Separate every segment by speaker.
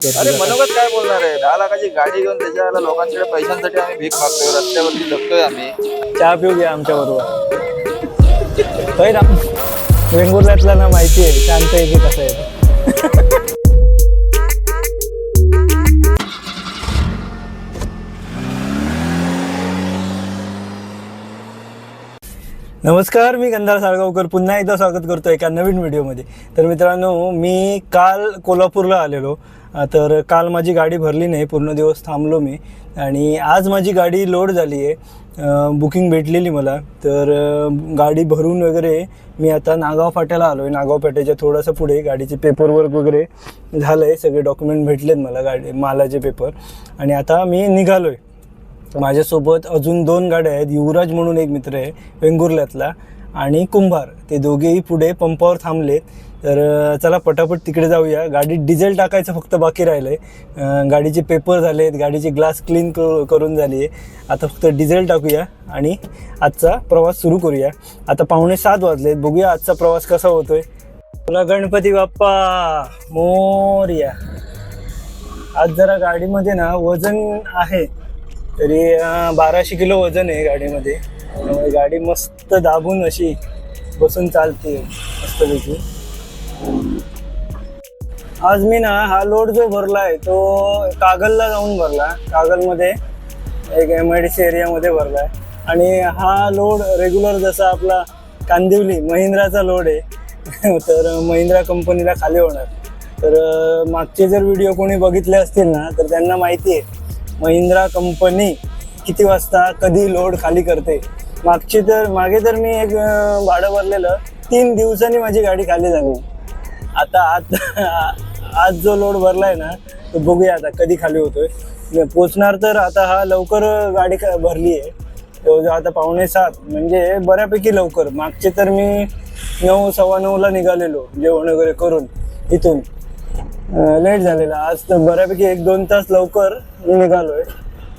Speaker 1: अरे मनोगत काय बोलणार आहे? दहा लाखाची गाडी घेऊन त्याच्या लोकांकडे पैशांसाठी आम्ही भीक मागतोय रस्त्यावरती जगतोय आम्ही.
Speaker 2: चहा पिऊ घ्या आमच्या बरोबर. वेंगुर्ल्यातला ना माहिती आहे शांत आहे की कसं आहे. नमस्कार मी गंधार साळगावकर. पुन्हा एकदा स्वागत करतो एका नवीन व्हिडिओमध्ये. तर मित्रांनो मी काल कोल्हापूरला आलेलो. तर काल माझी गाडी भरली नाही पूर्ण दिवस थांबलो मी. आणि आज माझी गाडी लोड झाली आहे. बुकिंग भेटलेली मला. तर गाडी भरून वगैरे मी आता नागाव फाट्याला आलो आहे नागाव फाट्याच्या थोडंसं पुढे गाडीचे पेपर वर्क वगैरे झालं आहे सगळे डॉक्युमेंट भेटलेत मला गाडी मालाचे पेपर आणि आता मी निघालो आहे माझ्यासोबत अजून दोन गाड्या आहेत. युवराज म्हणून एक मित्र आहे वेंगुर्ल्यातला आणि कुंभार. ते दोघेही पुढे पंपावर थांबलेत. तर चला पटापट तिकडे जाऊया. गाडीत डिझेल टाकायचं फक्त बाकी राहिलं आहे गाडीचे पेपर झाले आहेत गाडीचे ग्लास क्लीन करून झाली आहे आता फक्त डिझेल टाकूया आणि आजचा प्रवास सुरू करूया. आता पावणे सात वाजलेत. बघूया आजचा प्रवास कसा होतोय. तुला गणपती बाप्पा मोर्या. आज जरा गाडीमध्ये ना वजन आहे. तरी बाराशे किलो वजन आहे गाडीमध्ये. त्यामुळे गाडी मस्त दाबून अशी बसून चालते. मस्तपैकी. आज मी ना हा लोड जो भरला आहे तो कागलला जाऊन भरला कागलमध्ये एक एम आय डी सी एरियामध्ये भरला आहे आणि हा लोड रेग्युलर जसा आपला कांदिवली महिंद्राचा लोड आहे तर महिंद्रा कंपनीला खाली होणार. तर मागचे जर व्हिडिओ कोणी बघितले असतील ना तर त्यांना माहिती आहे महिंद्रा कंपनी किती वाजता कधी लोड खाली करते. मागची तर मागे तर मी एक भाडं भरलेलं तीन दिवसांनी माझी गाडी खाली झाली. आता आज आज जो लोड भरलाय ना तो बघूया आता कधी खाली होतोय. पोचणार तर आता हा लवकर गाडी भरली आहे जवळजवळ आता पावणे सात म्हणजे बऱ्यापैकी लवकर. मागचे तर मी नऊ सव्वा नऊला निघालेलो जेवण वगैरे करून इथून. लेट झालेला. आज तर बऱ्यापैकी एक दोन तास लवकर मी निघालोय.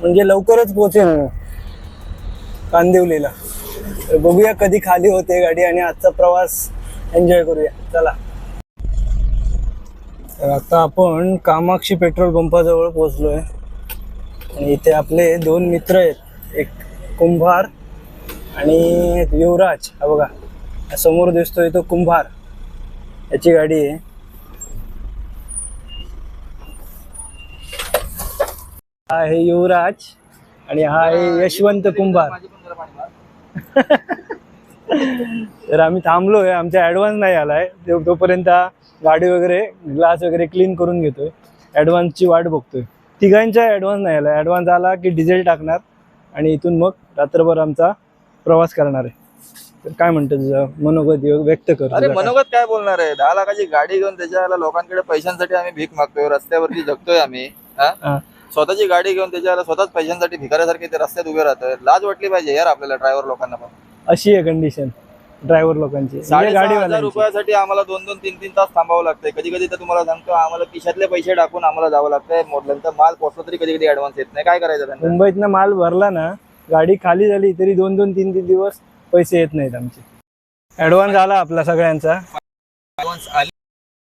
Speaker 2: म्हणजे लवकरच पोचेन कांदिवलीला. बघूया कधी खाली होते गाडी आणि आजचा प्रवास एन्जॉय करूया. चला. तर आता आपण कामाक्षी पेट्रोल पंपाजवळ पोहोचलोय. आणि इथे आपले दोन मित्र आहेत. एक कुंभार आणि एक युवराज. हा बघा समोर दिसतोय तो कुंभार. याची गाडी आहे. हा आहे युवराज आणि हा आहे यशवंत कुंभार. तर आम्ही थांबलोय. आमचा ऍडव्हान्स नाही आलाय. तोपर्यंत गाडी वगैरे ग्लास वगैरे क्लीन करून घेतोय. ऍडव्हान्सची वाट बघतोय. तिघांचा ऍडव्हान्स नाही आला. ऍडव्हान्स आला की डिझेल टाकणार आणि इथून मग रात्रभर आमचा प्रवास करणार आहे. तर काय म्हणतो तुझं? मनोगत व्यक्त कर
Speaker 1: अरे? मनोगत काय बोलणार आहे? दहा लाखाची गाडी घेऊन त्याच्या लोकांकडे पैशांसाठी आम्ही भीक मागतोय. रस्त्यावरती जगतोय आम्ही. स्वतःची गाडी घेऊन त्याच्या स्वतःच पैशांसाठी भिकाऱ्यासारखे ते रस्त्यात उभे राहतोय लाज वाटली पाहिजे यार आपल्याला ड्रायव्हर लोकांना पण.
Speaker 2: अशी आहे कंडिशन ड्रायव्हर लोकांची. म्हणजे
Speaker 1: साडेसहा हजार
Speaker 2: गाडीवाल्यांची
Speaker 1: रुपयासाठी आम्हाला दोन दोन तीन तीन तास थांबावं लागतंय. कधी कधी तर तुम्हाला सांगतो आम्हाला खिशातले पैसे टाकून आम्हाला जावं लागतंय. मोडल्यांचा माल पोचला तरी कधी कधी ऍडव्हान्स येत नाही. काय करायचं त्यांना?
Speaker 2: मुंबईतनं माल भरला ना गाडी खाली झाली तरी दोन दोन तीन तीन दिवस पैसे येत नाहीत आमचे. ऍडव्हान्स आला आपला सगळ्यांचा.
Speaker 1: ऍडव्हान्स आली.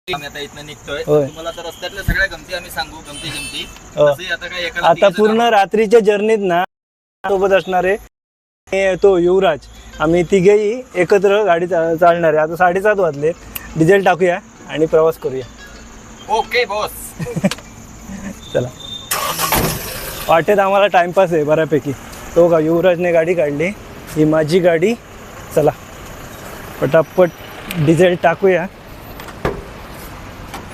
Speaker 1: आम्ही आता इथनं निघतोय.
Speaker 2: होय.
Speaker 1: तुम्हाला तर रस्त्यातल्या सगळ्या गमती आम्ही सांगू गमती गमती
Speaker 2: हो.
Speaker 1: तसंही आता काय
Speaker 2: पूर्ण रात्रीच्या जर्नीत ना सोबत असणारे तो युवराज. आम्ही तिघेही एकत्र गाडी चा- चालणार आहे. आता साडेसात वाजले. डिझेल टाकूया आणि प्रवास करूया.
Speaker 1: Okay boss.
Speaker 2: चला. वाटेत आम्हाला टाइमपास आहे बऱ्यापैकी. तो का युवराजने गाडी काढली. ही माझी गाडी. चला. पटापट डिझेल टाकूया.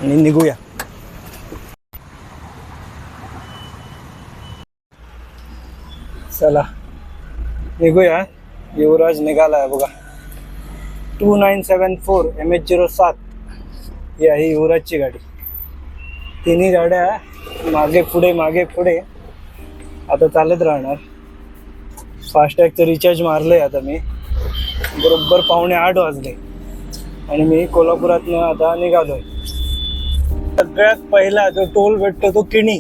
Speaker 2: आणि निघूया. चला. निघूया. युवराज निघाला आहे बघा. Two nine seven four M H zero सात ही आहे युवराजची गाडी. तिन्ही गाड्या मागे पुढे मागे पुढे आता चालत राहणार. फास्टॅगचं रिचार्ज मारलंय आता मी. बरोबर पावणे आठ वाजले. आणि मी कोल्हापुरातनं आता निघालोय. सगळ्यात पहिला जो टोल भेटतो तो किणी.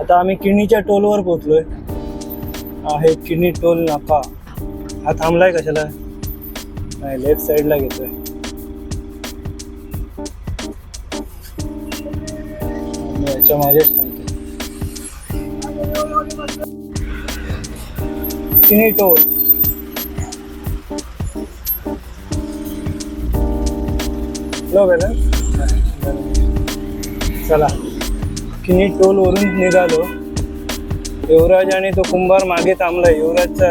Speaker 2: आता आम्ही किणीच्या टोलवर पोचलो आहे किणी टोल नाका. हा थांबलाय कशाला? नाही लेफ्ट साईडला घेतोय. याच्या मागेच थांबते किनी टोल. लो बॅलन्स चला. किनी टोल वरून निघालो. युवराज आणि तो कुंभार मागे थांबला युवराजचा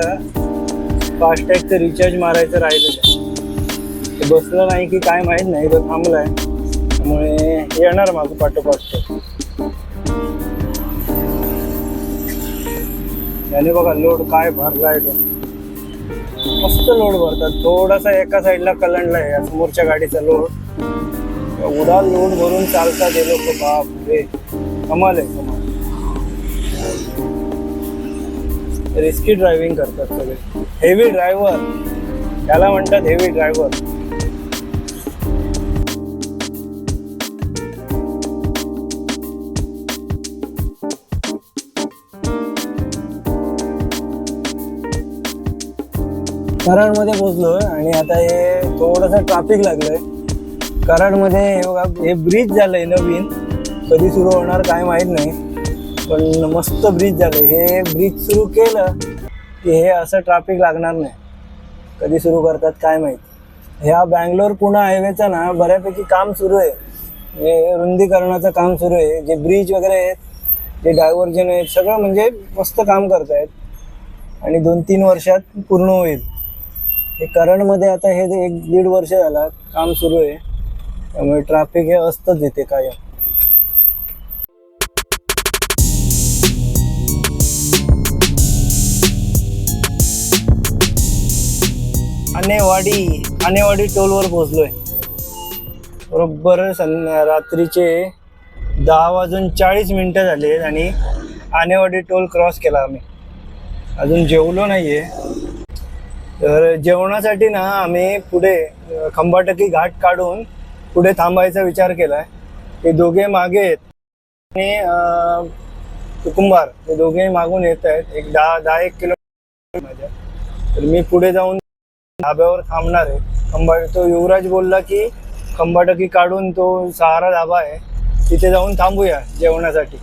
Speaker 2: फास्टॅगचं रिचार्ज मारायचं राहिलेलं आहे. बसलं नाही की काय माहीत नाही तो थांबलाय. त्यामुळे येणार माझं पाठोपाठ त्याने बघा लोड काय भरलाय तो. मस्त लोड भरतात. थोडासा एका साईडला कलंडला आहे. समोरच्या गाडीचा लोड एवढा लोड भरून चालतात हे लोक. बाप रे कमाल आहे. रिस्की ड्रायव्हिंग करतात सगळे. हेवी ड्रायव्हर त्याला म्हणतात हेवी ड्रायव्हर कराडमध्ये पोचलो आणि आता हे थोडंसं ट्राफिक लागलंय. कराडमध्ये हे बघा हे ब्रिज झालंय नवीन. कधी सुरू होणार काय माहीत नाही. पण मस्त ब्रिज झालं. हे ब्रिज सुरू केलं की हे असं ट्रॅफिक लागणार नाही. कधी सुरू करतात काय माहीत. ह्या बँगलोर पुणे हायवेचं ना बऱ्यापैकी काम सुरू आहे. हे रुंदीकरणाचं काम सुरू आहे. जे ब्रिज वगैरे आहेत जे डायव्हर्जन आहेत सगळं म्हणजे मस्त काम करतायत. आणि दोन तीन वर्षात पूर्ण होईल. हे करंटमध्ये आता हे जे एक दीड वर्ष झाला काम सुरू आहे. त्यामुळे ट्रॅफिक हे असतंच इथे कायम. आनेवाडी आनेवाडी टोलवर पोहोचलोय. बरोबर सं रात्रीचे दहा वाजून चाळीस मिनटं झाली आहेत आणि आनेवाडी टोल क्रॉस केला आम्ही. अजून जेवलो नाहीये. तर जेवणासाठी ना आम्ही पुढे खंबाटकी घाट काढून पुढे थांबायचा विचार केलाय. ते दोघे मागे आहेत. आणि अ, हे ते दोघे मागून येत आहेत एक दहा दहा एक किलोमीटर माझ्या. तर मी पुढे जाऊन धाब्यावर थांबणार आहे. खंबाट तो युवराज बोलला की खंबाटकी काढून तो सहारा धाबा आहे. तिथे जाऊन थांबूया जेवणासाठी.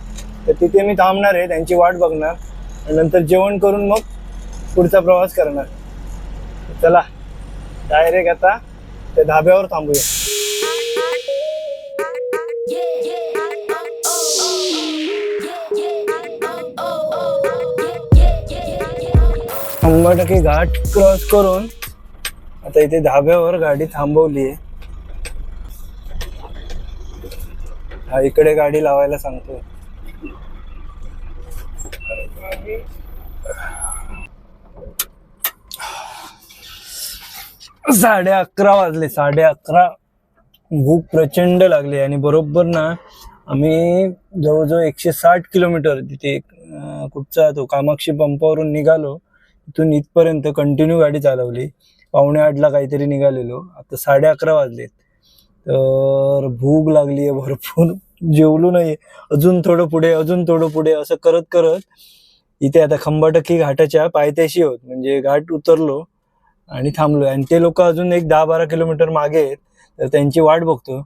Speaker 2: तर तिथे मी थांबणार आहे त्यांची वाट बघणार. आणि नंतर जेवण करून मग पुढचा प्रवास करणार. चला डायरेक्ट आता त्या धाब्यावर थांबूया. खंबाटकी घाट क्रॉस करून आता इथे धाब्यावर गाडी थांबवली आहे. हा इकडे गाडी लावायला सांगतोय. साडे अकरा वाजले साडे अकरा. भूक प्रचंड लागली आणि बरोबर ना आम्ही जवळजवळ एकशे साठ किलोमीटर तिथे कुठचा तो कामाक्षी पंपावरून निघालो. तिथून इथपर्यंत कंटिन्यू गाडी चालवली. पावणे आठला काहीतरी निघालेलो. आता साडे अकरा वाजलेत. तर भूक लागली आहे भरपूर. जेवलो नाही अजून थोडं पुढे अजून थोडं पुढे असं करत करत इथे आता खंबाटकी घाटाच्या पायथ्याशी होत. म्हणजे घाट उतरलो आणि थांबलो. आणि ते लोक अजून एक दहा बारा किलोमीटर मागे आहेत. तर त्यांची वाट बघतो.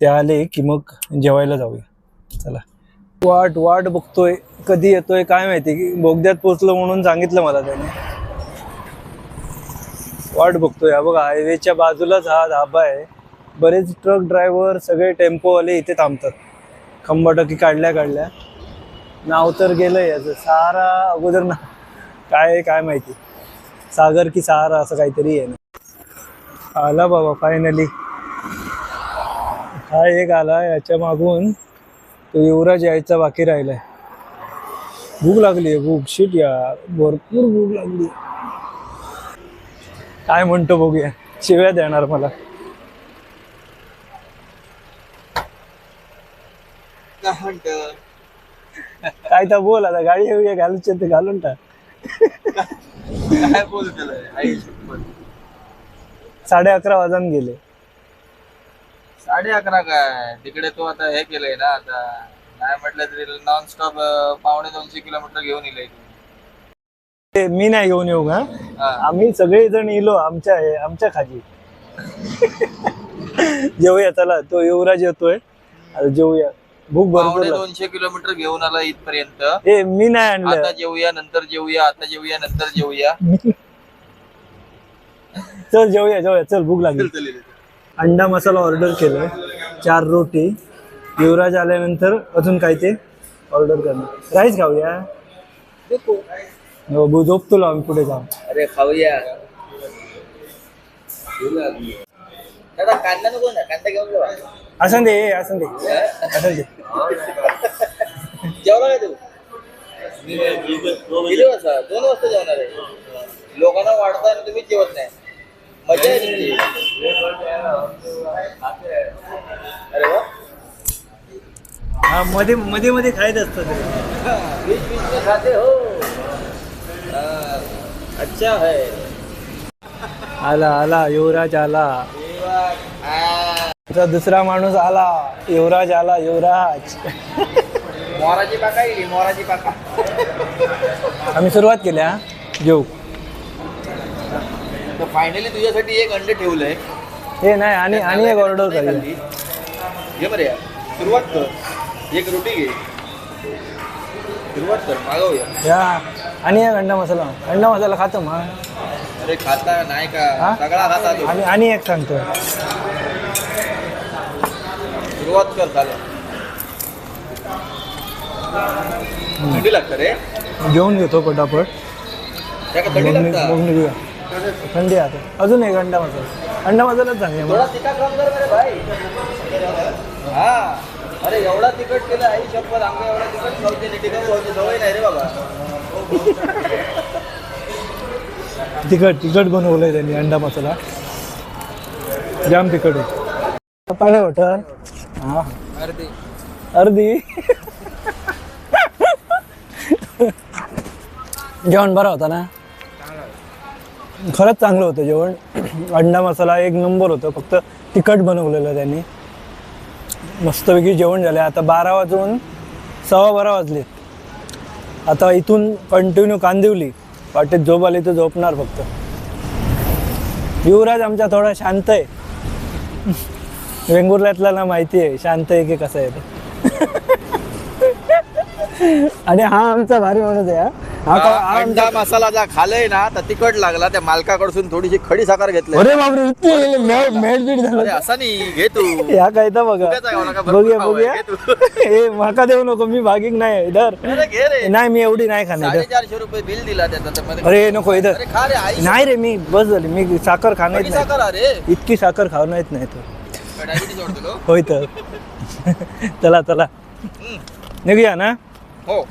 Speaker 2: ते आले की मग जेवायला जाऊया. चला. वाट वाट बघतोय. कधी येतोय काय माहिती. की बोगद्यात पोचलो म्हणून सांगितलं मला त्याने. वाट बघतोय. हा बघा हायवेच्या बाजूलाच हा धाबा आहे. बरेच ट्रक ड्रायव्हर सगळे टेम्पोवाले इथे थांबतात. खंबाटकी काढल्या काढल्या. नाव तर गेलंय याचं. सहारा अगोदर ना काय आहे काय माहिती. सागर की सहारा असं काहीतरी आहे ना. आला बाबा फायनली हा एक आला याच्या मागून तो युवराज यायचा बाकी राहिलाय. भूक लागली आहे भूक. शिट या भरपूर भूक लागली काय म्हणतो बघूया. शिव्या देणार मला.
Speaker 1: काय
Speaker 2: तर बोल आता गाडी एवढी घालूच ते घालून टाक.
Speaker 1: काय
Speaker 2: साडे अकरा वाजून गेले.
Speaker 1: साडे अकरा काय? तिकडे तो आता हे केलंय ना आता नाही म्हटलं तरी नॉनस्टॉप पावणे दोनशे किलोमीटर घेऊन येईल
Speaker 2: मी नाही घेऊन येऊ का? आम्ही सगळे जण इलो आमच्या आमच्या खाली. जेवूया चला तो युवराज येतोय. आता जेवूया. भूक
Speaker 1: पावणे. दोनशे किलोमीटर घेऊन आला इथपर्यंत.
Speaker 2: ए मी नाही आणलं.
Speaker 1: आता जेवूया नंतर जेवूया आता जेवूया नंतर जेवूया.
Speaker 2: चल जेवूया जेवूया. चल भूक लागली. अंडा मसाला ऑर्डर केलं. चार रोटी. युवराज आल्यानंतर अजून काय ते? ऑर्डर करणार. राईस खाऊया. हो भू झोपतो आम्ही पुढे जाऊन.
Speaker 1: अरे खाऊया. दादा कांदा नको ना कांदा घेऊन जावा
Speaker 2: असं दे असं दे. असं दे.
Speaker 1: जेवला काय तू? किती वाजता? दोन वाजता जेवणार आहे. लोकांना वाढता आणि तुम्ही जेवत नाही. मजा तुमची. अरे वा.
Speaker 2: हा मध्ये मध्ये मध्ये खायचं असतं ते.
Speaker 1: खाते हाँ, अच्छा है?
Speaker 2: आला आला युवराज आला. तुझा दुसरा माणूस आला. युवराज आला युवराज.
Speaker 1: मोराची पाका येईल मोराची पाका
Speaker 2: आम्ही सुरुवात केली हा? जेऊ
Speaker 1: तर फायनली तुझ्यासाठी एक अंडे ठेवलंय.
Speaker 2: हे नाही आणि आणि एक ऑर्डर
Speaker 1: खाल्ली. घे बरं सुरुवात कर. एक रोटी घे. सुरुवात कर मागवूया.
Speaker 2: या. आणि एक अंडा मसाला. अंडा मसाला खातो मग.
Speaker 1: अरे खाता नाही का? सगळा खाता तू.
Speaker 2: आणि आणि एक सांगतो.
Speaker 1: सुरुवात कर चालेल थंडी लागतं रे.
Speaker 2: जेवून घेतो पटापट.
Speaker 1: त्या का
Speaker 2: मग
Speaker 1: थंडी लागतं?
Speaker 2: थंडी आता. अजून एक अंडा मसाला. अंडा मसालाच
Speaker 1: थोडा
Speaker 2: मग.
Speaker 1: तिखट कम कर मेरे भाई. हा. अरे एवढा तिखट केलं आई शपथ आमच्या एवढा तिखट खावते नाही तिखट खावते सवय नाही रे बाबा.
Speaker 2: तिखट तिखट बनवलंय त्यांनी अंडा मसाला. जाम तिखट आहे. पाहिजे हॉटेल हा.
Speaker 1: अर्धी.
Speaker 2: अर्धी? जेवण बरं होता ना? खरंच चांगलं होतं जेवण. अंडा मसाला एक नंबर होतं फक्त तिखट बनवलेलं त्यांनी. मस्तपैकी जेवण झालं आता बारा वाजून सव्वा बारा वाजले आता इथून कंटिन्यू कांदिवली. वाटेत झोप आली तर झोपणार फक्त. युवराज आमचा थोडा शांत आहे. वेंगुर्ल्यातला ना माहिती आहे शांत आहे की कसं आहे ते. आणि हा आमचा भारी माणूस आहे हा.
Speaker 1: अंडा मसाला जा खालय ना तर तिखट लागला त्या मालकाकडसून थोडीशी खडी साखर घेतली.
Speaker 2: अरे बापरे इतकी झालं.
Speaker 1: असा नाही घे तू.
Speaker 2: ह्या काय तर बघा बघूया. बघूया. हे माका देऊ नको मी भागिक नाही इधर. नाही मी एवढी नाही खाणार.
Speaker 1: साडेचारशे रुपये बिल दिला त्याचा
Speaker 2: अरे नको इधर. नाही रे मी बस झाली. मी साखर खाणं
Speaker 1: खडी
Speaker 2: येत नाही. इतकी साखर खाणं येत नाही तो. होय तर. चला चला. निघूया ना?
Speaker 1: हो.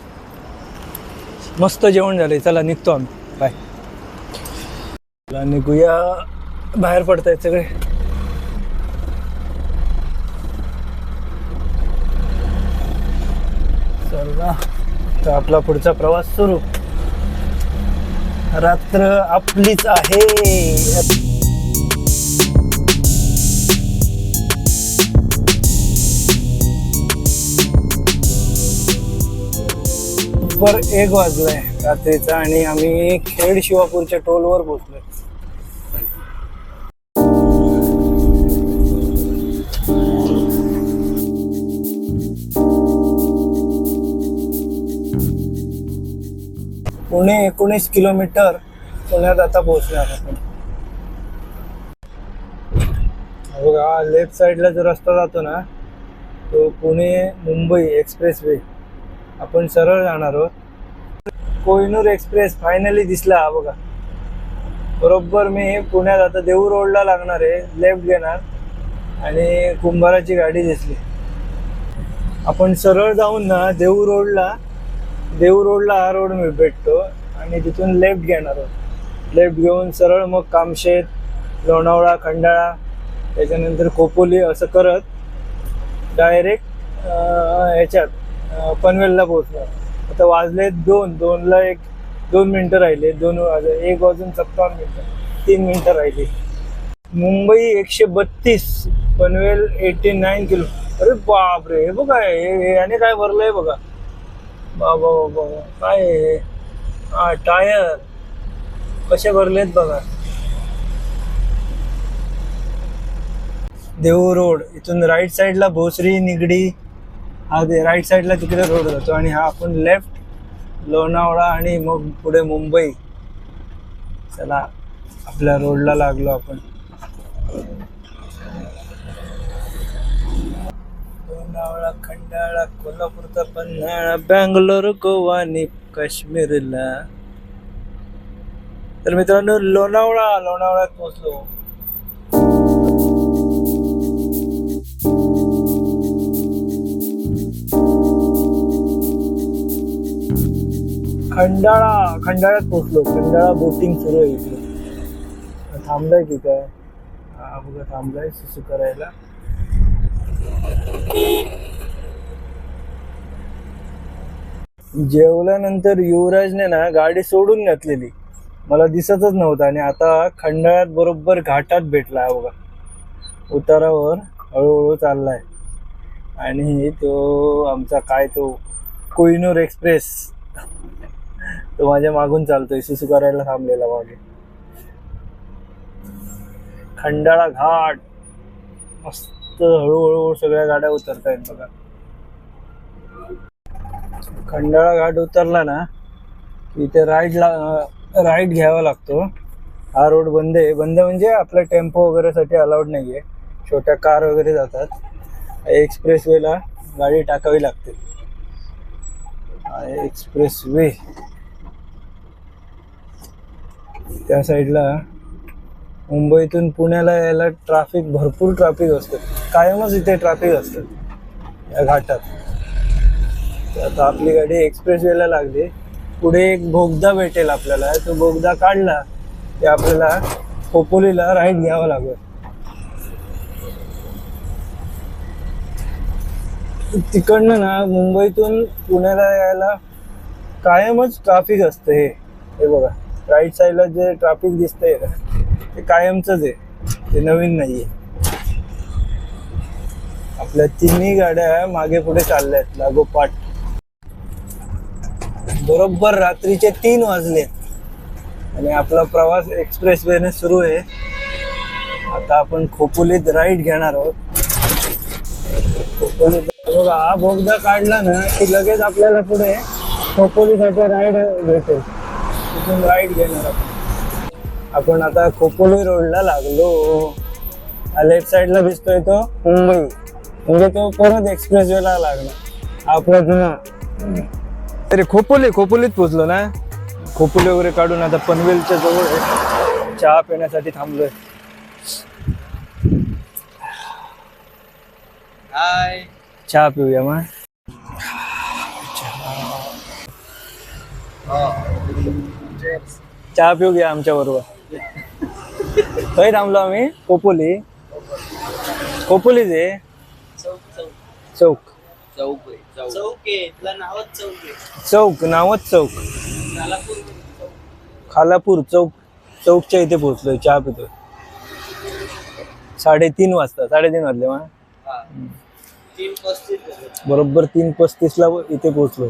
Speaker 2: मस्त जेवण झालंय. चला निघतो आम्ही. बाय चला निघूया. बाहेर पडतायत सगळे. चला तर आपला पुढचा प्रवास सुरू. रात्र आपलीच आहे. दुपार एक वाजलाय रात्रीचा आणि आम्ही खेड शिवापूरच्या टोलवर पोहोचलोय. पुणे एकोणीस किलोमीटर पुण्यात आता पोहोचणार आपण. बघा लेफ्ट साईडला जो रस्ता जातो ना तो पुणे मुंबई एक्सप्रेस वे आपण सरळ जाणार आहोत. कोहिनूर एक्सप्रेस फायनली दिसला हा बघा. बरोबर मी पुण्यात आता देऊ रोडला लागणार आहे लेफ्ट घेणार. आणि कुंभाराची गाडी दिसली. आपण सरळ जाऊन ना देऊ रोडला देऊ रोडला हा रोड मी भेटतो आणि तिथून लेफ्ट घेणार आहोत. लेफ्ट घेऊन सरळ मग कामशेत लोणावळा खंडाळा त्याच्यानंतर खोपोली असं करत डायरेक्ट ह्याच्यात पनवेलला पोहोचणार आता वाजले दोन दोनला एक दोन मिनटं राहिले. दोन वाज एक वाजून सत्तावन्न मिनटं. तीन मिनटं राहिली. मुंबई एकशे बत्तीस पनवेल एटी नाईन किलो. अरे बापरे हे बघा हे हे याने काय भरलंय बघा. बाबा बाबा काय हे? हा टायर. कसे भरलेत बघा. देऊ रोड इथून राईट साईडला भोसरी निगडी हा ते राईट साईडला तिकडे रोड जातो आणि हा आपण लेफ्ट लोणावळा आणि मग पुढे मुंबई. चला आपल्या रोडला लागलो आपण. लोणावळा खंडाळा कोल्हापूरचा पन्हाळा बँगलोर गोवा आणि काश्मीरला. तर मित्रांनो लोणावळा लोणावळ्यात पोहोचलो. खंडाळा खंडाळ्यात पोहोचलो. खंडाळा बोटिंग सुरू आहे इथे. थांबलाय की काय? हा बघा थांबलाय. सुसू करायला. जेवल्यानंतर युवराजने ना गाडी सोडून घातलेली. मला दिसतच नव्हतं आणि आता खंडाळ्यात बरोबर घाटात भेटला आहे बघा. उतारावर हळूहळू चाललाय. आणि तो आमचा काय तो कोहिनूर एक्सप्रेस. तो माझ्या मागून चालतोय सुसू करायला थांबलेला मागे. खंडाळा घाट. मस्त हळूहळू सगळ्या गाड्या उतरता येत बघा. खंडाळा घाट उतरला ना इथे राईड ला राईड घ्यावा लागतो. हा रोड बंद आहे. बंद म्हणजे आपल्या टेम्पो वगैरेसाठी अलाउड नाही आहे छोट्या कार वगैरे जातात. एक्सप्रेस वेला गाडी टाकावी लागते. एक्सप्रेस वे त्या साईडला मुंबईतून पुण्याला यायला ट्रॅफिक भरपूर ट्रॅफिक असतं. कायमच इथे ट्रॅफिक असतं. या घाटात. आता आपली गाडी एक्सप्रेस वेला लागली. पुढे एक बोगदा भेटेल आपल्याला. तो बोगदा काढला की आपल्याला खोपोलीला राईट घ्यावा लागेल. तिकडनं ना मुंबईतून पुण्याला यायला कायमच ट्राफिक असतं हे. हे बघा. राईट साईडला जे ट्रॅफिक दिसतंय ना ते कायमच आहे. ते नवीन नाहीये. आपल्या तिन्ही गाड्या मागे पुढे चालल्या आहेत लागोपाठ. बरोबर रात्रीचे तीन वाजले. आणि आपला प्रवास एक्सप्रेस वेने सुरू आहे. आता आपण खोपोलीत राईड घेणार आहोत. खोपोलीत बघा हा बोगदा काढला ना की लगेच आपल्याला पुढे खोपोलीसाठी राईड भेटेल. तिथून राईड घेणार आपण. आपण आता खोपोली रोडला लागलो. लेफ्ट साईडला दिसतोय तो मुंबई. म्हणजे तो परत एक्सप्रेस वेला लागणार. आपला जुना अरे खोपोली खोपोलीत पोचलो ना? खोपोली वगैरे काढून आता पनवेलच्या जवळ आहे. चहा पिण्यासाठी थांबलोय.
Speaker 1: हाय
Speaker 2: चहा पिऊया मग चहा पिऊ घ्या आमच्या बरोबर. थंय थांबलो आम्ही. कोपोली. कोपोलीच आहे. चौक.
Speaker 1: चौक. चौक
Speaker 3: नावच चौक.
Speaker 2: खालापूर चौक. चौकच्या इथे पोहोचलोय चहा पितोय. साडेतीन वाजता साडेतीन वाजले मग
Speaker 1: बरोबर
Speaker 3: तीन पस्तीस
Speaker 2: ला इथे पोहोचलो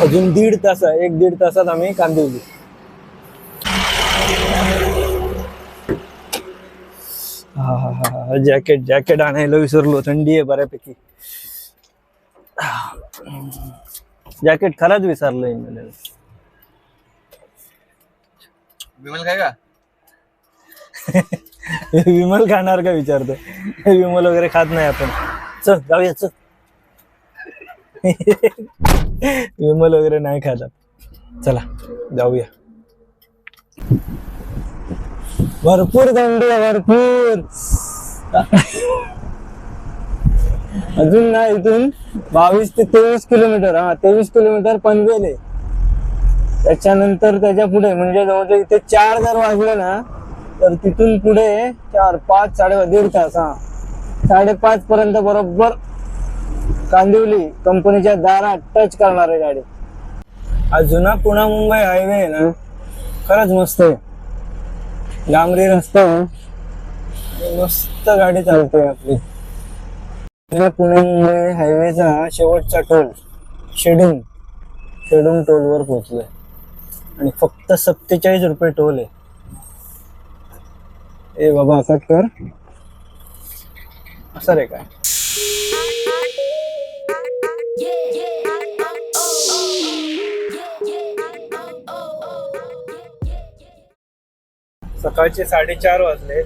Speaker 2: अजून दीड तास एक दीड तासात आम्ही कांदिवली हा हा हा हा जॅकेट जॅकेट आणायला विसरलो थंडी आहे बऱ्यापैकी. जॅकेट खराच विसरलोय.
Speaker 1: विमल काय का?
Speaker 2: विमल खाणार का विचारतोय? विमल वगैरे खात नाही आपण. चल जाऊया चल. विमल वगैरे नाही खात चला जाऊया. भरपूर थंडी आहे भरपूर. अजून ना इथून बावीस ते तेवीस किलोमीटर हा तेवीस किलोमीटर पनवेल आहे. त्याच्यानंतर त्याच्या पुढे म्हणजे जवळजवळ इथे चार जर वाजले ना तर तिथून पुढे चार पाच साडे दीड तास हा. साडेपाच पर्यंत बरोबर कांदिवली कंपनीच्या दारात टच करणार आहे गाडी. हा जुना पुणा मुंबई हायवे आहे ना? खरंच मस्त आहे. डांबरी रस्ता आहे. मस्त गाडी चालते आपली. जुना पुणे मुंबई हायवेचा शेवटचा टोल शेडून शेडून टोलवर पोहोचलोय. आणि फक्त सत्तेचाळीस रुपये टोल आहे. ए बाबा कट कर. असं रे काय? सकाळचे साडेचार वाजले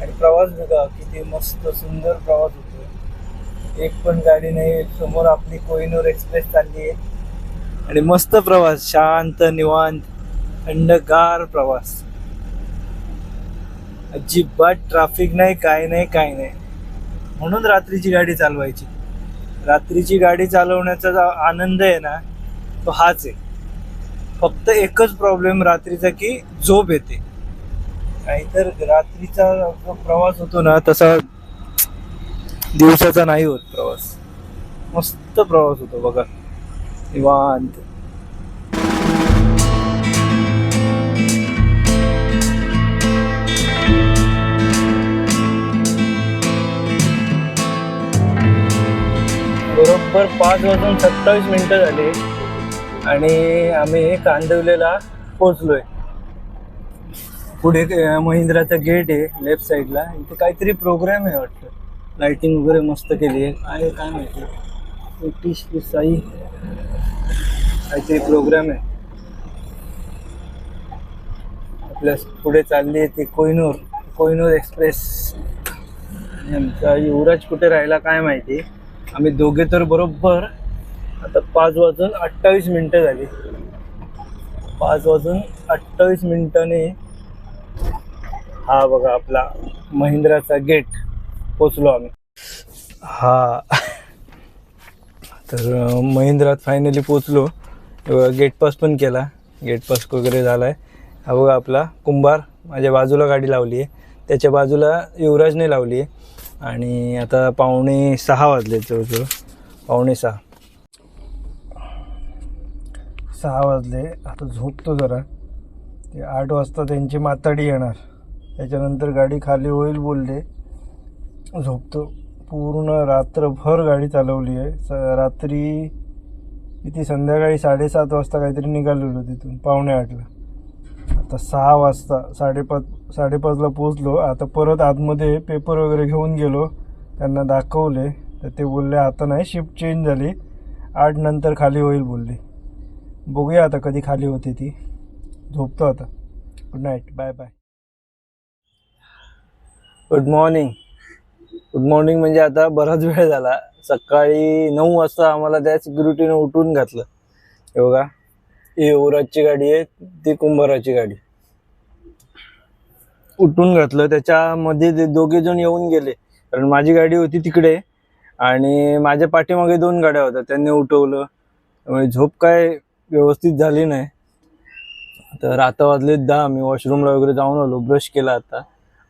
Speaker 2: आणि प्रवास बघा किती मस्त सुंदर प्रवास होतो एक पण गाडी नाही समोर आपली कोहिनूर एक्सप्रेस चालली आहे. आणि मस्त प्रवास शांत निवांत थंडगार प्रवास. अजिबात ट्रॅफिक नाही काय नाही काय नाही. म्हणून रात्रीची गाडी चालवायची. रात्रीची गाडी चालवण्याचा जो आनंद आहे ना तो हाच आहे. फक्त एकच प्रॉब्लेम रात्रीचा की झोप येते. नाहीतर रात्रीचा जो प्रवास होतो ना तसा दिवसाचा नाही होत प्रवास. मस्त प्रवास होतो बघा. निवांत. पाच वाजून सत्तावीस मिनटं झाली आणि आम्ही कांदिवलेला पोचलोय पुढे महिंद्राचं महिंद्राचा गेट आहे लेफ्ट साईडला इथे काहीतरी प्रोग्राम आहे वाटतं. लाइटिंग वगैरे मस्त केली आहे. काय काय माहिती. एकतीस साई. काहीतरी प्रोग्राम आहे. आपल्या पुढे चालली आहे ती कोहिनूर. कोहिनूर एक्सप्रेस आमचा युवराज कुठे राहिला काय माहिती. आम्ही दोघे तर बरोबर. आता पाच वाजून अठ्ठावीस मिनटं झाली. पाच वाजून अठ्ठावीस मिनिटांनी हा बघा आपला महिंद्राचा गेट पोचलो आम्ही. हा. तर महिंद्रात फायनली पोचलो गेट पास पण केला. गेट पास वगैरे झाला आहे हा बघा आपला कुंभार माझ्या बाजूला गाडी लावली आहे त्याच्या बाजूला युवराजने लावली आहे आणि आता पावणे सहा वाजले जवळजवळ. पावणे सहा. सहा वाजले. आता झोपतो जरा. ते आठ वाजता त्यांची माताडी येणार. त्याच्यानंतर गाडी खाली होईल बोलले. झोपतो. पूर्ण रात्रभर गाडी चालवली आहे. स रात्री किती? संध्याकाळी साडेसात वाजता काहीतरी निघालेलो तिथून. पावणे आठला. आता सहा वाजता. साडेपाच साडेपाचला पोचलो आता परत आतमध्ये पेपर वगैरे घेऊन गेलो. त्यांना दाखवले. तर ते बोलले आता नाही शिफ्ट चेंज झाली. आठ नंतर खाली होईल बोलले. बघूया आता कधी खाली होते ती. झोपतो आता. Good night bye bye good morning good morning म्हणजे आता बराच वेळ झाला. सकाळी नऊ वाजता आम्हाला त्या सिक्युरिटीनं उठून घातलं. हे बघा. ही ओराजची गाडी आहे ती कुंभाराची गाडी. उठून घातलं. त्याच्यामध्ये ते दोघे जण येऊन गेले. कारण माझी गाडी होती तिकडे. आणि माझ्या पाठीमागे दोन गाड्या होत्या. त्यांनी उठवलं. त्यामुळे झोप काय व्यवस्थित झाली नाही. तर आता वाजले दहा. मी वॉशरूमला वगैरे जाऊन आलो. ब्रश केला आता.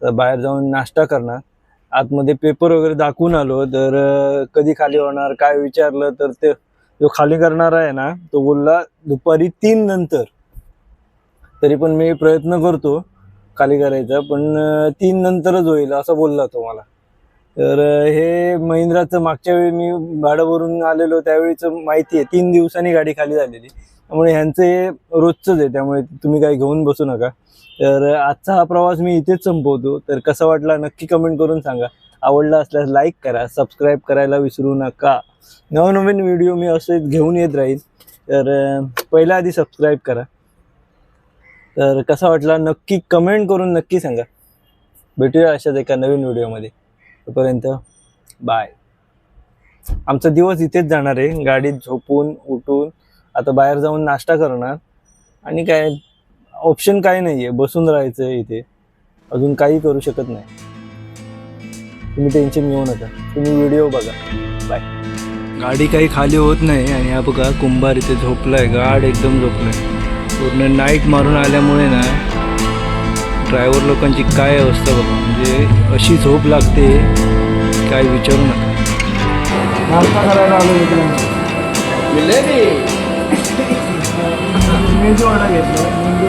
Speaker 2: बाहेर जाऊन नाश्ता करणार. आतमध्ये पेपर वगैरे दाखवून आलो. तर कधी खाली होणार काय विचारलं तर ते जो खाली करणारा आहे ना तो बोलला दुपारी तीन नंतर. तरी पण मी प्रयत्न करतो. खाली करायचं पण तीन नंतरच होईल असं बोलला तो मला. तर हे महिंद्राचं मागच्या वेळी मी भाडं आलेलो त्यावेळीचं माहिती आहे तीन दिवसांनी गाडी खाली झालेली. त्यामुळे ह्यांचं हे रोजचंच आहे त्यामुळे तुम्ही काही घेऊन बसू नका. तर आजचा हा प्रवास मी इथेच संपवतो. तर कसा वाटला नक्की कमेंट करून सांगा. आवडला असल्यास लाईक करा सबस्क्राईब करायला विसरू नका. नवनवीन व्हिडिओ मी असे घेऊन येत राहील तर पहिल्या आधी सबस्क्राईब करा. तर कसा वाटला नक्की कमेंट करून नक्की सांगा. भेटूया अशाच एका नवीन व्हिडिओमध्ये तोपर्यंत बाय आमचा दिवस इथेच जाणार आहे. गाडीत झोपून उठून आता बाहेर जाऊन नाश्ता करणार. आणि काय ऑप्शन काय नाही आहे बसून राहायचं आहे इथे. अजून काही करू शकत नाही. तुम्ही टेन्शन घेऊ नका. तुम्ही व्हिडिओ बघा. बाय गाडी काही खाली होत नाही आणि हा बघा कुंभार इथे झोपलाय. गाड एकदम झोपलाय. पूर्ण नाईट मारून आल्यामुळे ना ड्रायव्हर लोकांची काय अवस्था बघा. म्हणजे अशी झोप लागते काय विचारू नका. नाश्ता करायला आलो मित्रांनो मेंदू वडा घेतला मेंदू